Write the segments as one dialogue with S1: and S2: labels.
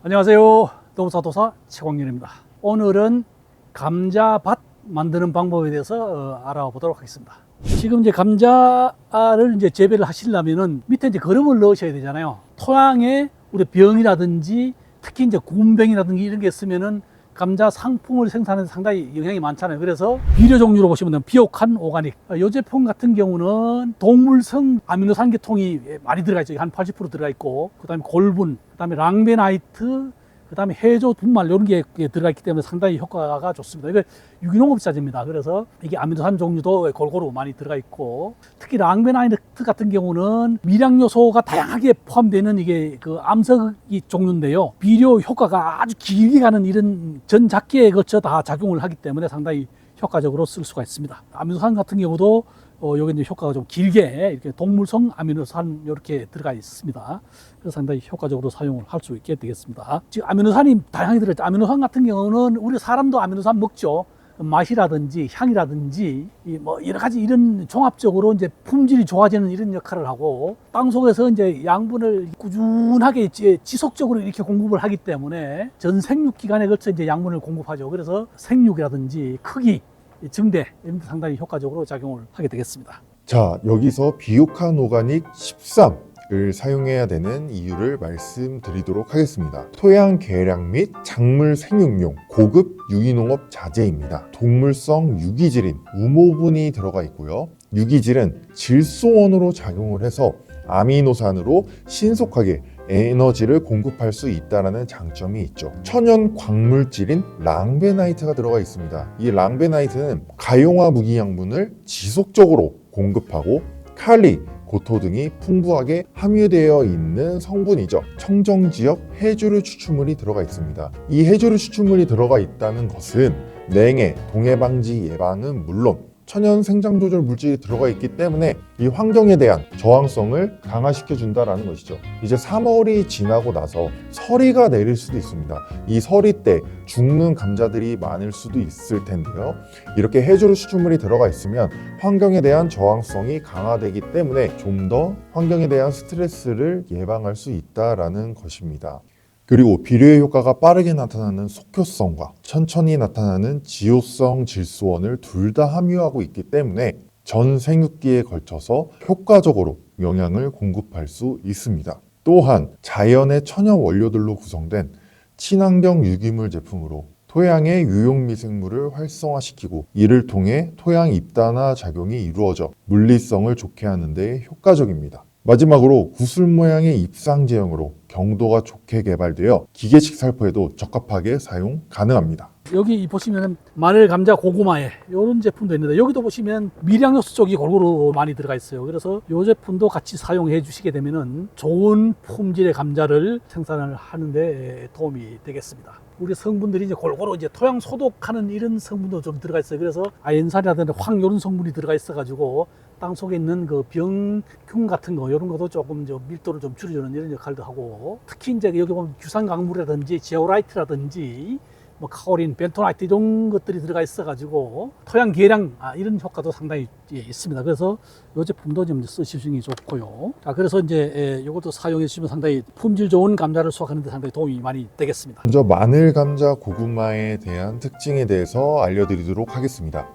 S1: 안녕하세요. 동사도사 최광렬입니다. 오늘은 감자밭 만드는 방법에 대해서 어, 알아보도록 하겠습니다. 지금 이제 감자를 이제 재배를 하시려면은 밑에 이제 거름을 넣으셔야 되잖아요. 토양에 우리 병이라든지 특히 이제 곰병이라든지 이런 게 있으면은 감자 상품을 생산하는 데 상당히 영향이 많잖아요. 그래서 비료 종류로 보시면 비옥한 오가닉. 어, 이 제품 같은 경우는 동물성 아미노산 계통이 많이 들어가 있죠. 한 80% 들어가 있고, 그 다음에 골분, 그 다음에 랑베나이트, 그 다음에 해조 분말 이런 게 들어가 있기 때문에 상당히 효과가 좋습니다. 이거 유기농업 자재입니다. 그래서 이게 아미노산 종류도 골고루 많이 들어가 있고 특히 랑베나이트 같은 경우는 미량 요소가 다양하게 포함되는 이게 그 암석이 종류인데요. 비료 효과가 아주 길게 가는 이런 전 작기에 거쳐 다 작용을 하기 때문에 상당히 효과적으로 쓸 수가 있습니다. 아미노산 같은 경우도 어, 요게 이제 효과가 좀 길게 이렇게 동물성 아미노산 이렇게 들어가 있습니다. 그래서 상당히 효과적으로 사용을 할 수 있게 되겠습니다. 지금 아미노산이 다양하게 들어있죠. 아미노산 같은 경우는 우리 사람도 아미노산 먹죠. 맛이라든지 향이라든지 이뭐 여러 가지 이런 종합적으로 이제 품질이 좋아지는 이런 역할을 하고 땅 속에서 이제 양분을 꾸준하게 지속적으로 이렇게 공급을 하기 때문에 전 생육 기간에 걸쳐 이제 양분을 공급하죠. 그래서 생육이라든지 크기 증대 상당히 효과적으로 작용을 하게 되겠습니다.
S2: 자, 여기서 비옥한 오가닉 13 을 사용해야 되는 이유를 말씀드리도록 하겠습니다. 토양 개량 및 작물 생육용 고급 유기농업 자재입니다. 동물성 유기질인 우모분이 들어가 있고요. 유기질은 질소원으로 작용을 해서 아미노산으로 신속하게 에너지를 공급할 수 있다는 장점이 있죠. 천연 광물질인 랑베나이트가 들어가 있습니다. 이 랑베나이트는 가용화 무기 양분을 지속적으로 공급하고 칼리, 고토 등이 풍부하게 함유되어 있는 성분이죠. 청정 지역 해조류 추출물이 들어가 있습니다. 이 해조류 추출물이 들어가 있다는 것은 냉해, 동해 방지 예방은 물론 천연 생장 조절 물질이 들어가 있기 때문에 이 환경에 대한 저항성을 강화시켜 준다라는 것이죠. 이제 3월이 지나고 나서 서리가 내릴 수도 있습니다. 이 서리 때 죽는 감자들이 많을 수도 있을 텐데요. 이렇게 해조류 수출물이 들어가 있으면 환경에 대한 저항성이 강화되기 때문에 좀 더 환경에 대한 스트레스를 예방할 수 있다라는 것입니다. 그리고 비료의 효과가 빠르게 나타나는 속효성과 천천히 나타나는 지효성 질소원을 둘 다 함유하고 있기 때문에 전 생육기에 걸쳐서 효과적으로 영양을 공급할 수 있습니다. 또한 자연의 천연 원료들로 구성된 친환경 유기물 제품으로 토양의 유용 미생물을 활성화시키고 이를 통해 토양 입단화 작용이 이루어져 물리성을 좋게 하는 데 효과적입니다. 마지막으로 구슬 모양의 입상 제형으로 경도가 좋게 개발되어 기계식 살포에도 적합하게 사용 가능합니다.
S1: 여기 보시면 마늘, 감자, 고구마에 이런 제품도 있는데 여기도 보시면 미량요소 쪽이 골고루 많이 들어가 있어요. 그래서 이 제품도 같이 사용해 주시게 되면은 좋은 품질의 감자를 생산을 하는데 도움이 되겠습니다. 우리 성분들이 이제 골고루 이제 토양 소독하는 이런 성분도 좀 들어가 있어요. 그래서 아연산이라든지 황 이런 성분이 들어가 있어가지고 땅 속에 있는 그 병균 같은 거 이런 것도 조금 저 밀도를 좀 줄여주는 이런 역할도 하고 특히 이제 여기 보면 규산 강물이라든지 제오라이트라든지 뭐 카오린, 벤토나이트 이런 것들이 들어가 있어가지고 토양 계량 아, 이런 효과도 상당히 예, 있습니다. 그래서 이 제품도 좀 쓰시기 좋고요. 자, 그래서 이제 예, 이것도 사용해 주시면 상당히 품질 좋은 감자를 수확하는데 상당히 도움이 많이 되겠습니다.
S2: 먼저 마늘, 감자, 고구마에 대한 특징에 대해서 알려드리도록 하겠습니다.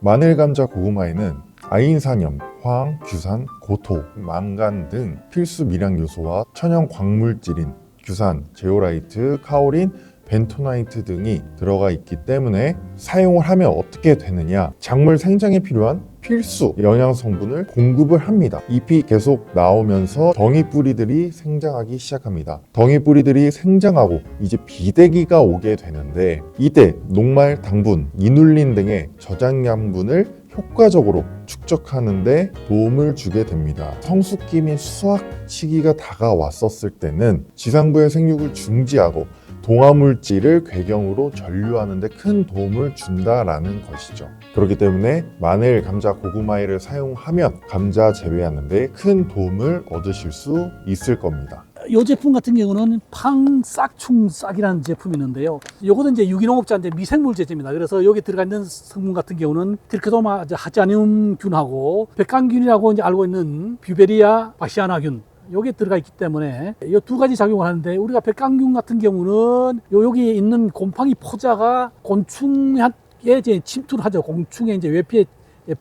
S2: 마늘, 감자, 고구마에는 아인산염, 황, 규산, 고토, 망간 등 필수 미량 요소와 천연 광물질인 규산, 제오라이트, 카오린, 벤토나이트 등이 들어가 있기 때문에 사용을 하면 어떻게 되느냐 작물 생장에 필요한 필수 영양 성분을 공급을 합니다. 잎이 계속 나오면서 덩이 뿌리들이 생장하기 시작합니다. 덩이 뿌리들이 생장하고 이제 비대기가 오게 되는데 이때 녹말, 당분, 이눌린 등의 저장 양분을 효과적으로 축적하는데 도움을 주게 됩니다. 성숙기 및 수확 시기가 다가왔었을 때는 지상부의 생육을 중지하고 동화물질을 궤경으로 전류하는 데 큰 도움을 준다라는 것이죠. 그렇기 때문에 마늘, 감자, 고구마를 사용하면 감자 재배하는 데 큰 도움을 얻으실 수 있을 겁니다.
S1: 이 제품 같은 경우는 팡싹충싹이라는 제품이 있는데요. 이것도 이제 유기농업자인데 미생물 제제입니다. 그래서 여기 들어가 있는 성분 같은 경우는 트리크도마 하자늄균하고 백강균이라고 이제 알고 있는 뷰베리아 바시아나균 요게 들어가 있기 때문에 이 두 가지 작용을 하는데 우리가 백강균 같은 경우는 요 여기에 있는 곰팡이 포자가 곤충에 이제 침투를 하죠. 곤충의 이제 외피에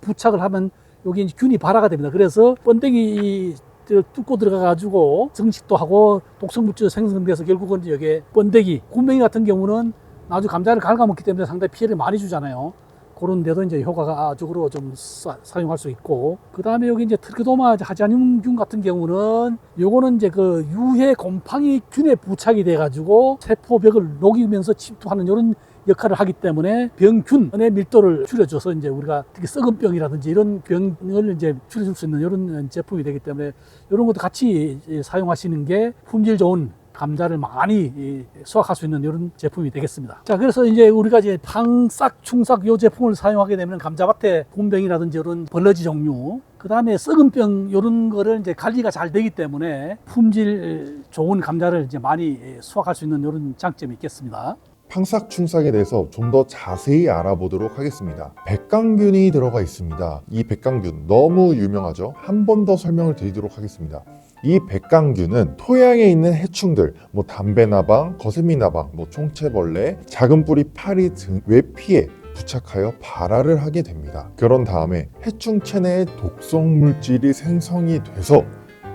S1: 부착을 하면 여기 이제 균이 발화가 됩니다. 그래서 번데기 뚫고 들어가 가지고 증식도 하고 독성 물질도 생성돼서 결국은 여기에 번데기, 곰뱅이 같은 경우는 나중에 감자를 갉아먹기 때문에 상당히 피해를 많이 주잖아요. 그런 데도 이제 효과가 적으로 좀 사, 용할수 있고 그 다음에 여기 이제 트리코도마 하자늄균 같은 경우는 요거는 이제 그 유해 곰팡이 균에 부착이 돼 가지고 세포벽을 녹이면서 침투하는 이런 역할을 하기 때문에 병균의 밀도를 줄여줘서 이제 우리가 특히 썩은 병이라든지 이런 병을 이제 줄여줄 수 있는 이런 제품이 되기 때문에 이런 것도 같이 사용하시는 게 품질 좋은 감자를 많이 수확할 수 있는 이런 제품이 되겠습니다. 자, 그래서 이제 우리가 이제 방싹, 충싹 요 제품을 사용하게 되면 감자밭에 분병이라든지 이런 벌러지 종류, 그 다음에 썩은 병 이런 거를 이제 관리가 잘 되기 때문에 품질 좋은 감자를 이제 많이 수확할 수 있는 이런 장점이 있겠습니다.
S2: 팡싹충싹에 대해서 좀 더 자세히 알아보도록 하겠습니다. 백강균이 들어가 있습니다. 이 백강균 너무 유명하죠? 한 번 더 설명을 드리도록 하겠습니다. 이 백강균은 토양에 있는 해충들, 뭐 담배나방, 거세미나방, 뭐 총채벌레, 작은 뿌리 파리 등 외피에 부착하여 발화를 하게 됩니다. 그런 다음에 해충 체내에 독성 물질이 생성이 돼서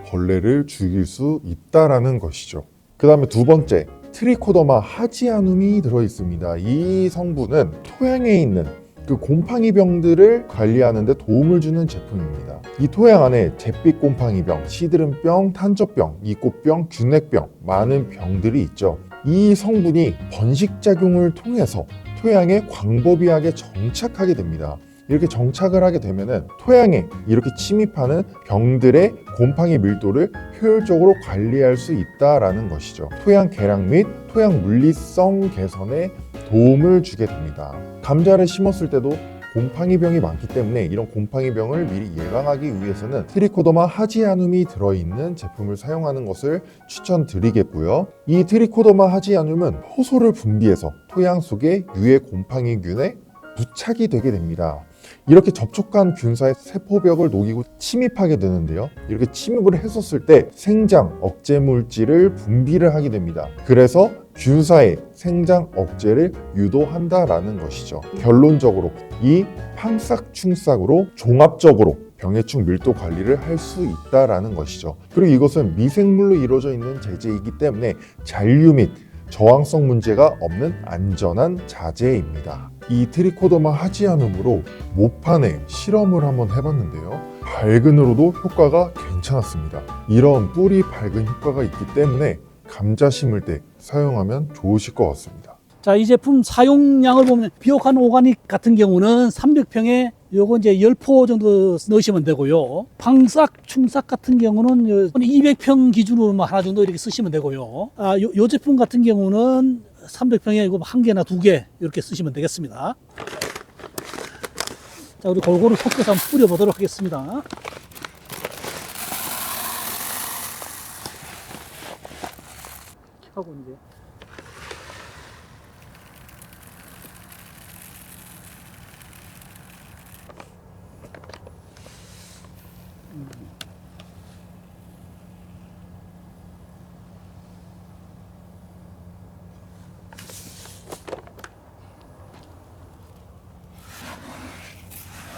S2: 벌레를 죽일 수 있다라는 것이죠. 그 다음에 두 번째, 트리코더마 하지아눔이 들어 있습니다. 이 성분은 토양에 있는 그 곰팡이 병들을 관리하는 데 도움을 주는 제품입니다. 이 토양 안에 잿빛 곰팡이 병, 시드름병, 탄저병, 이꽃병, 균핵병 많은 병들이 있죠. 이 성분이 번식작용을 통해서 토양에 광범위하게 정착하게 됩니다. 이렇게 정착을 하게 되면은 토양에 이렇게 침입하는 병들의 곰팡이 밀도를 효율적으로 관리할 수 있다라는 것이죠. 토양 개량 및 토양 물리성 개선에 도움을 주게 됩니다. 감자를 심었을 때도 곰팡이병이 많기 때문에 이런 곰팡이병을 미리 예방하기 위해서는 트리코더마 하지아눔이 들어있는 제품을 사용하는 것을 추천드리겠고요. 이 트리코더마 하지아눔은 효소를 분비해서 토양 속에 유해 곰팡이균에 부착이 되게 됩니다. 이렇게 접촉한 균사의 세포벽을 녹이고 침입하게 되는데요. 이렇게 침입을 했었을 때 생장 억제 물질을 분비를 하게 됩니다. 그래서 균사의 생장 억제를 유도한다라는 것이죠. 결론적으로 이 팡싹충싹으로 종합적으로 병해충 밀도 관리를 할 수 있다라는 것이죠. 그리고 이것은 미생물로 이루어져 있는 제재이기 때문에 잔류 및 저항성 문제가 없는 안전한 자재입니다. 이 트리코더마 하지아눔으로 모판에 실험을 한번 해봤는데요. 밝은으로도 효과가 괜찮았습니다. 이런 뿌리 밝은 효과가 있기 때문에 감자 심을 때 사용하면 좋으실 것 같습니다.
S1: 자, 이 제품 사용량을 보면 비옥한 오가닉 같은 경우는 300평에 요거 이제 10포 정도 넣으시면 되고요. 방싹, 충싹 같은 경우는 200평 기준으로 뭐 하나 정도 이렇게 쓰시면 되고요. 아, 요, 요 제품 같은 경우는 300평에 이거 한 개나 두 개 이렇게 쓰시면 되겠습니다. 자, 우리 골고루 섞어서 한번 뿌려보도록 하겠습니다. 하고 이제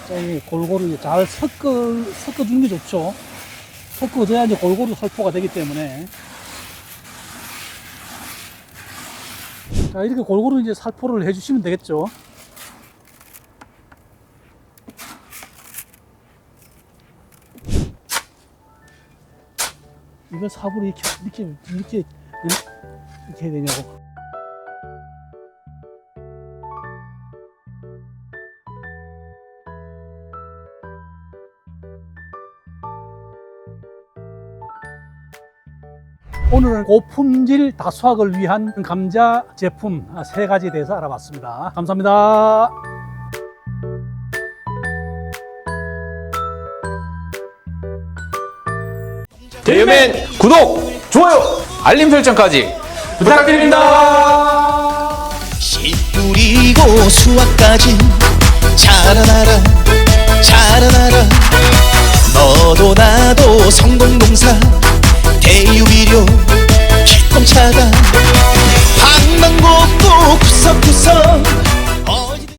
S1: 자, 이 골고루 잘 섞어, 섞어주는 게 좋죠. 섞어줘야 이제 골고루 살포가 되기 때문에. 자, 이렇게 골고루 이제 살포를 해주시면 되겠죠. 이걸 사부로 이렇게, 이렇게, 이렇게, 이렇게 해야 되냐고. 오늘은 고품질 다수학을 위한 감자 제품 세 가지에 대해서 알아봤습니다. 감사합니다.
S3: 대유맨 구독, 좋아요, 알림 설정까지 부탁드립니다.
S4: 씨 뿌리고 수확까지 자라나라 자라나라 너도 나도 성공동사 새우이료 시똥차가 방방곡곡 구석구석